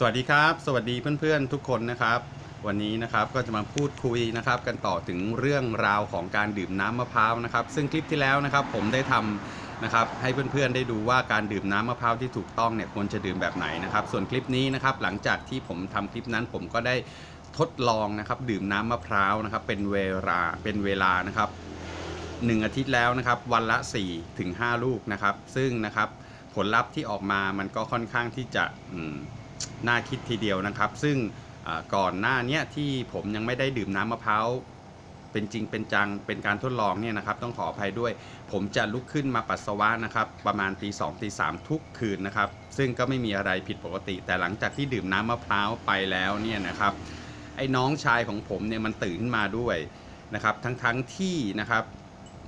สวัสดีครับ สวัสดีเพื่อนๆทุกคนนะครับ วันนี้นะครับก็จะมาพูดคุยนะครับกันต่อถึงเรื่องราวของการดื่มน้ำมะพร้าวนะครับ ซึ่งคลิปที่แล้วนะครับผมได้ทำนะครับให้เพื่อนๆได้ดูว่าการดื่มน้ำมะพร้าวที่ถูกต้องเนี่ยควรจะดื่มแบบไหนนะครับ ส่วนคลิปนี้นะครับหลังจากที่ผมทำคลิปนั้นผมก็ได้ทดลองนะครับดื่มน้ำมะพร้าวนะครับเป็นเวลาเป็นเวลานะครับหนึ่งอาทิตย์แล้วนะครับวันละ4ถึง5ลูกนะครับ ซึ่งนะครับผลลัพธ์ที่ออกมามันก็ค่อนข้างที่จะอืม น่าคิดทีเดียวนะครับ ซึ่งก่อนหน้านี้ที่ผมยังไม่ได้ดื่มน้ำมะพร้าวเป็นจริงเป็นจังเป็นการทดลองเนี่ยนะครับ ต้องขออภัยด้วย ผมจะลุกขึ้นมาปัสสาวะนะครับ ประมาณตีสองตีสามทุกคืนนะครับ ซึ่งก็ไม่มีอะไรผิดปกติ แต่หลังจากที่ดื่มน้ำมะพร้าวไปแล้วเนี่ยนะครับไอ้น้องชายของผมเนี่ยมันตื่นขึ้นมาด้วยนะครับ ทั้งๆที่นะครับ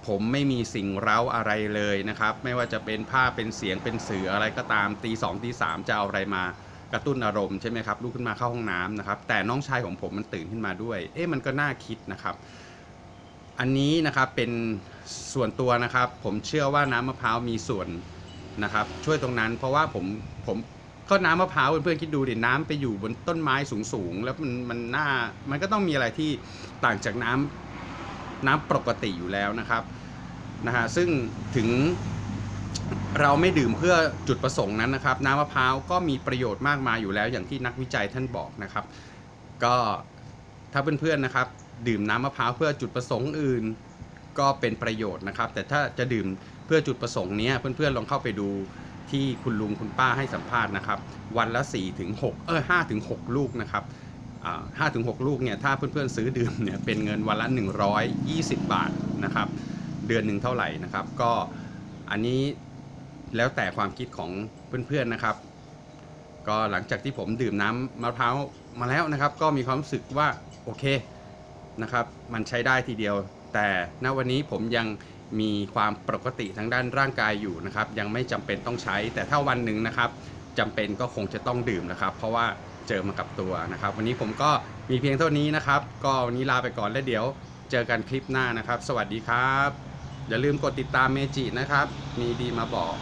ผมไม่มีสิ่งเร้าอะไรเลยนะครับ ไม่ว่าจะเป็นภาพเป็นเสียงเป็นสื่ออะไรก็ตามตีสองตีสามจะเอาอะไรมา กระตุ้นอารมณ์ใช่ไหมครับลุกขึ้นมาเข้าห้องน้ำนะครับ แต่น้องชายของผมมันตื่นขึ้นมาด้วย เอ๊ะมันก็น่าคิดนะครับ อันนี้นะครับเป็นส่วนตัวนะครับ ผมเชื่อว่าน้ำมะพร้าวมีส่วนนะครับ ช่วยตรงนั้นเพราะว่าผมผมก็น้ำมะพร้าวเพื่อนๆคิดดูดิน้ำไปอยู่บนต้นไม้สูงๆ แล้วมันมันน่ามันก็ต้องมีอะไรที่ต่างจากน้ำน้ำปกติอยู่แล้วนะครับนะฮะซึ่งถึง เราไม่ดื่มเพื่อจุดประสงค์นั้นนะครับ น้ำมะพร้าวก็มีประโยชน์มากมายอยู่แล้ว อย่างที่นักวิจัยท่านบอกนะครับ ก็ถ้าเพื่อนๆนะครับ ดื่มน้ำมะพร้าวเพื่อจุดประสงค์อื่น ก็เป็นประโยชน์นะครับ แต่ถ้าจะดื่มเพื่อจุดประสงค์นี้เพื่อนๆลองเข้าไปดูที่คุณลุงคุณป้าให้สัมภาษณ์นะครับ วันละ4ถึง6เออ5ถึง6ลูกนะครับห้าถึงหกลูกเนี่ยถ้าเพื่อนๆซื้อดื่มเนี่ยเป็นเงินวันละ 120 บาทนะครับ เดือนหนึ่งเท่าไหร่นะครับ ก็อันนี้ แล้วแต่ความคิดของเพื่อนๆนะครับ ก็หลังจากที่ผมดื่มน้ำมะพร้าวมาแล้วนะครับ ก็มีความรู้สึกว่าโอเคนะครับ มันใช้ได้ทีเดียว แต่ณวันนี้ผมยังมีความปกติทางด้านร่างกายอยู่นะครับ ยังไม่จำเป็นต้องใช้ แต่ถ้าวันหนึ่งนะครับจำเป็นก็คงจะต้องดื่มนะครับ เพราะว่าเจอมากับตัวนะครับ วันนี้ผมก็มีเพียงเท่านี้นะครับ ก็วันนี้ลาไปก่อนแล้วเดี๋ยวเจอกันคลิปหน้านะครับ สวัสดีครับ อย่าลืมกดติดตามเมจินะครับ มีดีมาบอก